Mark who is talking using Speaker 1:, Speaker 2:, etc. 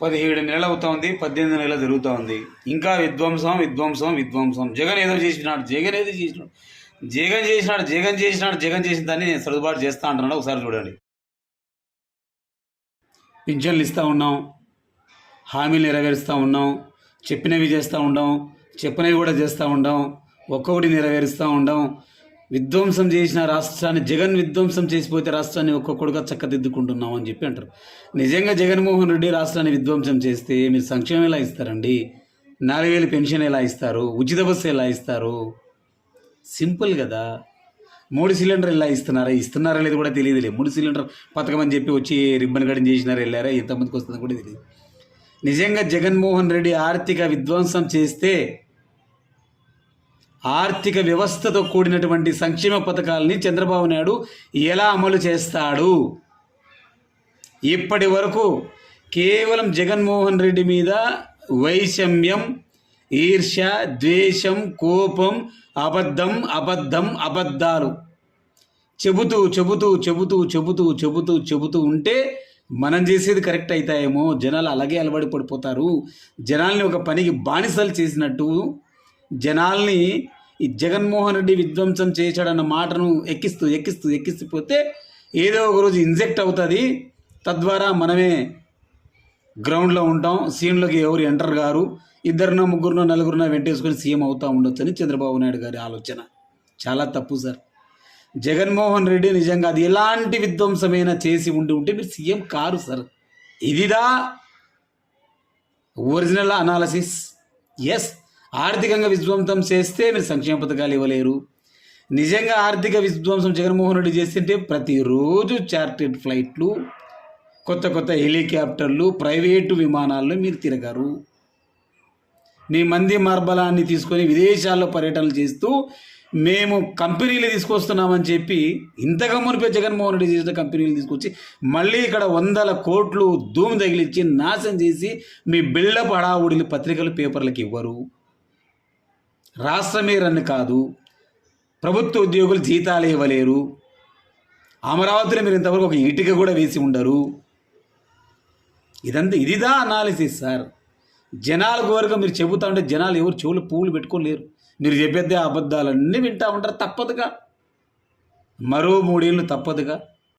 Speaker 1: పదిహేడు నెలలు అవుతోంది పద్దెనిమిది నెలలు జరుగుతూ ఉంది. ఇంకా విధ్వంసం విధ్వంసం విధ్వంసం. జగన్ ఏదో చేసినాడు జగన్ ఏదో చేసినాడు. జగన్ చేసినాడు జగన్ చేసినాడు జగన్ చేసిన దాన్ని నేను సర్దుబాటు చేస్తా అంటున్నాడు. ఒకసారి చూడండి. పింఛన్లు ఇస్తూ ఉన్నాం హామీలు నెరవేరుస్తూ ఉన్నాం చెప్పినవి చేస్తూ ఉండం చెప్పినవి కూడా చేస్తూ ఉండం ఒక్కొక్కటి నెరవేరుస్తూ ఉండం విధ్వంసం చేసిన రాష్ట్రాన్ని జగన్ విధ్వంసం చేసిపోతే రాష్ట్రాన్ని ఒక్కొక్కడుగా చక్కదిద్దుకుంటున్నాం అని చెప్పి అంటారు. నిజంగా జగన్మోహన్ రెడ్డి రాష్ట్రాన్ని విధ్వంసం చేస్తే మీరు సంక్షేమం ఎలా ఇస్తారండి? నాలుగు వేలు పెన్షన్ ఎలా ఇస్తారు? ఉచిత బస్సు ఎలా ఇస్తారు? సింపుల్ కదా. మూడు సిలిండర్ ఎలా ఇస్తున్నారా? ఇస్తున్నారా లేదు కూడా తెలియదులే. మూడు సిలిండర్ పథకం అని చెప్పి వచ్చి రిబ్బన్ కటింగ్ చేసినారా వెళ్ళారా? ఎంతమందికి వస్తుందో కూడా తెలియదు. నిజంగా జగన్మోహన్ రెడ్డి ఆర్థిక విధ్వంసం చేస్తే ఆర్థిక వ్యవస్థతో కూడినటువంటి సంక్షేమ పథకాలని చంద్రబాబు నాయుడు ఎలా అమలు చేస్తాడు? ఇప్పటి వరకు కేవలం జగన్మోహన్ రెడ్డి మీద వైషమ్యం ఈర్ష్య ద్వేషం కోపం అబద్ధం అబద్ధం అబద్ధాలు చెబుతూ చెబుతూ చెబుతూ చెబుతూ చెబుతూ చెబుతూ ఉంటే మనం చేసేది కరెక్ట్ అవుతాయేమో జనాలు అలాగే అలవాటు పడిపోతారు. జనాల్ని ఒక పనికి బానిసలు చేసినట్టు జనాల్ని ఈ జగన్మోహన్ రెడ్డి విధ్వంసం చేశాడన్న మాటను ఎక్కిస్తూ ఎక్కిస్తూ ఎక్కిస్తూ పోతే ఏదో ఒక రోజు ఇంజెక్ట్ అవుతుంది. తద్వారా మనమే గ్రౌండ్లో ఉంటాం. సీన్లోకి ఎవరు ఎంటర్ గారు ఇద్దరునో ముగ్గురునో నలుగురినో వెంటేసుకొని సీఎం అవుతూ ఉండొచ్చని చంద్రబాబు నాయుడు గారి ఆలోచన. చాలా తప్పు సార్ జగన్మోహన్ రెడ్డి నిజంగా అది ఎలాంటి విధ్వంసమైనా చేసి ఉండి ఉంటే మీరు సీఎం కారు సార్ ఇదిదా ఒరిజినల్ అనాలసిస్. ఎస్ ఆర్థికంగా విధ్వంసం చేస్తే మీరు సంక్షేమ పథకాలు ఇవ్వలేరు. నిజంగా ఆర్థిక విధ్వంసం జగన్మోహన్ రెడ్డి చేస్తుంటే ప్రతిరోజు చార్టెడ్ ఫ్లైట్లు కొత్త కొత్త హెలికాప్టర్లు ప్రైవేటు విమానాల్లో మీరు తిరగరు. మీ మంది మార్బలాన్ని తీసుకొని విదేశాల్లో పర్యటనలు చేస్తూ మేము కంపెనీలు తీసుకొస్తున్నామని చెప్పి ఇంతగా మునిపే జగన్మోహన్ రెడ్డి చేసిన కంపెనీలు తీసుకొచ్చి మళ్ళీ ఇక్కడ వందల కోట్లు ధూమ్ తగిలిచ్చి నాశనం చేసి మీ బిల్డప్ హడావుడిని పత్రికలు పేపర్లకు ఇవ్వరు. రాష్ట్రమే రన్ కాదు ప్రభుత్వ ఉద్యోగులు జీతాలు ఇవ్వలేరు. అమరావతిలో మీరు ఇంతవరకు ఒక ఇటుక కూడా వేసి ఉండరు. ఇదంతా ఇదిదా అనాలిసిస్ సార్ జనాల వరకు మీరు చెబుతా ఉంటే జనాలు ఎవరు చెవులు పువ్వులు పెట్టుకోలేరు మీరు చెప్పేదే అబద్ధాలన్నీ వింటూ ఉంటారు తప్పదుగా. మరో మూడేళ్ళు తప్పదుగా.